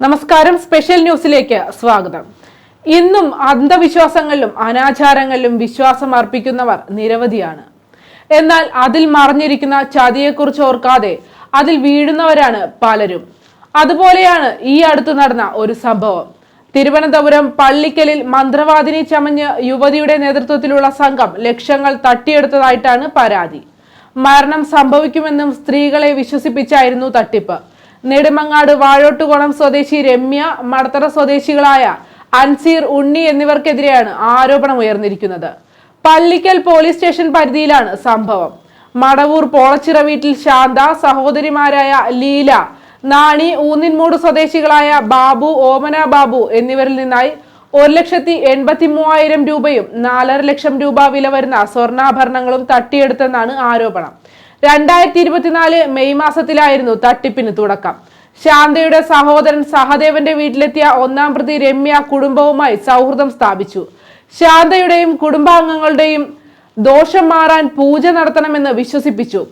നമസ്കാരം. സ്പെഷ്യൽ ന്യൂസിലേക്ക് സ്വാഗതം. ഇന്നും അന്ധവിശ്വാസങ്ങളിലും അനാചാരങ്ങളിലും വിശ്വാസം അർപ്പിക്കുന്നവർ നിരവധിയാണ്. എന്നാൽ അതിൽ മറഞ്ഞിരിക്കുന്ന ചതിയെക്കുറിച്ച് ഓർക്കാതെ അതിൽ വീഴുന്നവരാണ് പലരും. അതുപോലെയാണ് ഈ അടുത്ത് നടന്ന ഒരു സംഭവം. തിരുവനന്തപുരം പള്ളിക്കലിൽ മന്ത്രവാദിനി ചമഞ്ഞ് യുവതിയുടെ നേതൃത്വത്തിലുള്ള സംഘം ലക്ഷങ്ങൾ തട്ടിയെടുത്തതായിട്ടാണ് പരാതി. മരണം സംഭവിക്കുമെന്നും സ്ത്രീകളെ വിശ്വസിപ്പിച്ചായിരുന്നു തട്ടിപ്പ്. നെടുമങ്ങാട് വാഴോട്ടുകോണം സ്വദേശി രമ്യ മടത്തറ സ്വദേശികളായ അൻസീർ ഉണ്ണി എന്നിവർക്കെതിരെയാണ് ആരോപണം ഉയർന്നിരിക്കുന്നത്. പള്ളിക്കൽ പോലീസ് സ്റ്റേഷൻ പരിധിയിലാണ് സംഭവം. മടവൂർ പോളച്ചിറ വീട്ടിൽ ശാന്ത സഹോദരിമാരായ ലീല നാണി ഊന്നിൻമൂട് സ്വദേശികളായ ബാബു ഓമന ബാബു എന്നിവരിൽ നിന്നായി ഒരു ലക്ഷത്തി എൺപത്തി മൂവായിരം രൂപയും നാലര ലക്ഷം രൂപ വില വരുന്ന സ്വർണാഭരണങ്ങളും തട്ടിയെടുത്തെന്നാണ് ആരോപണം. രണ്ടായിരത്തി ഇരുപത്തിനാല് മെയ് മാസത്തിലായിരുന്നു തട്ടിപ്പിന് തുടക്കം. ശാന്തയുടെ സഹോദരൻ സഹദേവന്റെ വീട്ടിലെത്തിയ ഒന്നാം പ്രതി രമ്യ കുടുംബവുമായി സൗഹൃദം സ്ഥാപിച്ചു. ശാന്തയുടെയും കുടുംബാംഗങ്ങളുടെയും ദോഷം മാറാൻ പൂജ നടത്തണമെന്ന് വിശ്വസിപ്പിച്ചു.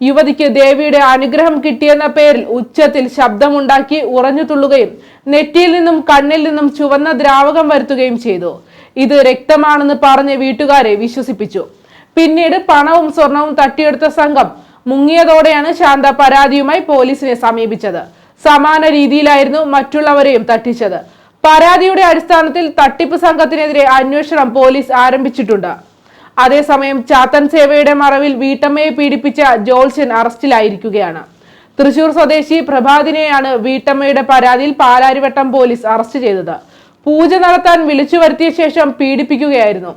യുവതിക്ക് ദേവിയുടെ അനുഗ്രഹം കിട്ടിയെന്ന പേരിൽ ഉച്ചത്തിൽ ശബ്ദമുണ്ടാക്കി ഉറഞ്ഞു തുള്ളുകയും നെറ്റിയിൽ നിന്നും കണ്ണിൽ നിന്നും ചുവന്ന ദ്രാവകം വരുത്തുകയും ചെയ്തു. ഇത് രക്തമാണെന്ന് പറഞ്ഞ് വീട്ടുകാരെ വിശ്വസിപ്പിച്ചു. പിന്നീട് പണവും സ്വർണവും തട്ടിയെടുത്ത സംഘം മുങ്ങിയതോടെയാണ് ശാന്ത പരാതിയുമായി പോലീസിനെ സമീപിച്ചത്. സമാന രീതിയിലായിരുന്നു മറ്റുള്ളവരെയും തട്ടിച്ചത്. പരാതിയുടെ അടിസ്ഥാനത്തിൽ തട്ടിപ്പ് സംഘത്തിനെതിരെ അന്വേഷണം പോലീസ് ആരംഭിച്ചിട്ടുണ്ട്. അതേസമയം ചാത്തൻ സേവയുടെ മറവിൽ വീട്ടമ്മയെ പീഡിപ്പിച്ച ജോൾസൻ അറസ്റ്റിലായിരിക്കുകയാണ്. തൃശൂർ സ്വദേശി പ്രഭാതിനെയാണ് വീട്ടമ്മയുടെ പരാതിയിൽ പാലാരിവട്ടം പോലീസ് അറസ്റ്റ് ചെയ്തത്. പൂജ നടത്താൻ വിളിച്ചു വരുത്തിയ ശേഷം പീഡിപ്പിക്കുകയായിരുന്നു.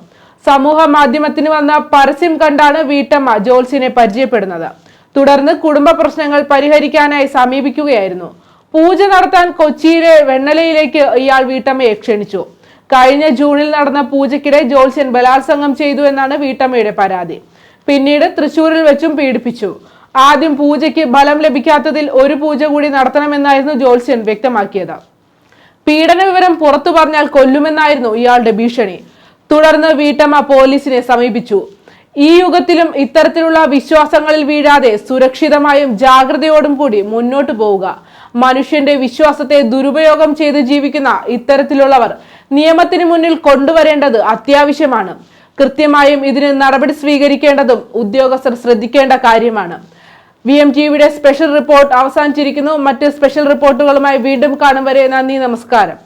സമൂഹ മാധ്യമത്തിന് വന്ന പരസ്യം കണ്ടാണ് വീട്ടമ്മ ജോൾസിനെ പരിചയപ്പെടുന്നത്. തുടർന്ന് കുടുംബ പ്രശ്നങ്ങൾ പരിഹരിക്കാനായി സമീപിക്കുകയായിരുന്നു. പൂജ നടത്താൻ കൊച്ചിയിലെ വെണ്ണലയിലേക്ക് ഇയാൾ വീട്ടമ്മയെ ക്ഷണിച്ചു. കഴിഞ്ഞ ജൂണിൽ നടന്ന പൂജയ്ക്കിടെ ജോത്സ്യൻ ബലാത്സംഗം ചെയ്തു എന്നാണ് വീട്ടമ്മയുടെ പരാതി. പിന്നീട് തൃശൂരിൽ വെച്ചും പീഡിപ്പിച്ചു. ആദ്യം പൂജയ്ക്ക് ബലം ലഭിക്കാത്തതിൽ ഒരു പൂജ കൂടി നടത്തണമെന്നായിരുന്നു ജോത്സ്യൻ വ്യക്തമാക്കിയത്. പീഡന വിവരം പുറത്തു പറഞ്ഞാൽ കൊല്ലുമെന്നായിരുന്നു ഇയാളുടെ ഭീഷണി. തുടർന്ന് വീട്ടമ്മ പോലീസിനെ സമീപിച്ചു. ഈ യുഗത്തിലും ഇത്തരത്തിലുള്ള വിശ്വാസങ്ങളിൽ വീഴാതെ സുരക്ഷിതമായും ജാഗ്രതയോടും കൂടി മുന്നോട്ടു പോവുക. മനുഷ്യന്റെ വിശ്വാസത്തെ ദുരുപയോഗം ചെയ്ത് ജീവിക്കുന്ന ഇത്തരത്തിലുള്ളവർ നിയമത്തിന് മുന്നിൽ കൊണ്ടുവരേണ്ടത് അത്യാവശ്യമാണ്. കൃത്യമായും ഇതിന് നടപടി സ്വീകരിക്കേണ്ടതും ഉദ്യോഗസ്ഥർ ശ്രദ്ധിക്കേണ്ട കാര്യമാണ്. വി എം ടിവിയുടെ സ്പെഷ്യൽ റിപ്പോർട്ട് അവസാനിച്ചിരിക്കുന്നു. മറ്റ് സ്പെഷ്യൽ റിപ്പോർട്ടുകളുമായി വീണ്ടും കാണും വരെ നന്ദി നമസ്കാരം.